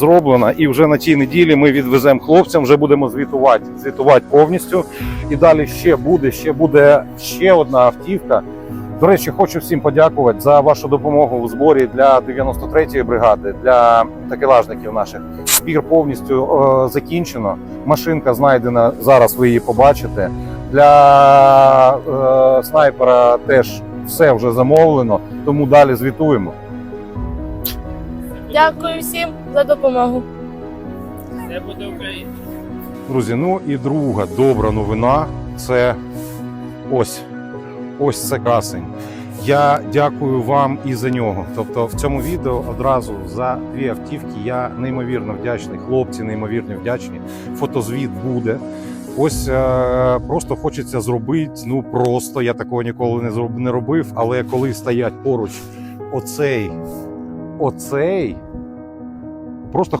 зроблена, і вже на цій неділі ми відвеземо хлопцям, вже будемо звітувати, звітувати повністю. І далі ще буде, ще буде ще одна автівка. До речі, хочу всім подякувати за вашу допомогу у зборі для 93-ї бригади, для такелажників наших. Збір повністю е, закінчено. Машинка знайдена. Зараз ви її побачите. Для е, снайпера теж все вже замовлено, тому далі звітуємо. Дякую всім за допомогу. Це буде Україна. Друзі, ну і друга добра новина це ось ось це красень. Я дякую вам і за нього. Тобто, в цьому відео одразу за дві автівки я неймовірно вдячний. Хлопці неймовірно вдячні. Фотозвіт буде. Ось е, просто хочеться зробити. Ну просто я такого ніколи не зроб, не робив. Але коли стоять поруч оцей, оцей, просто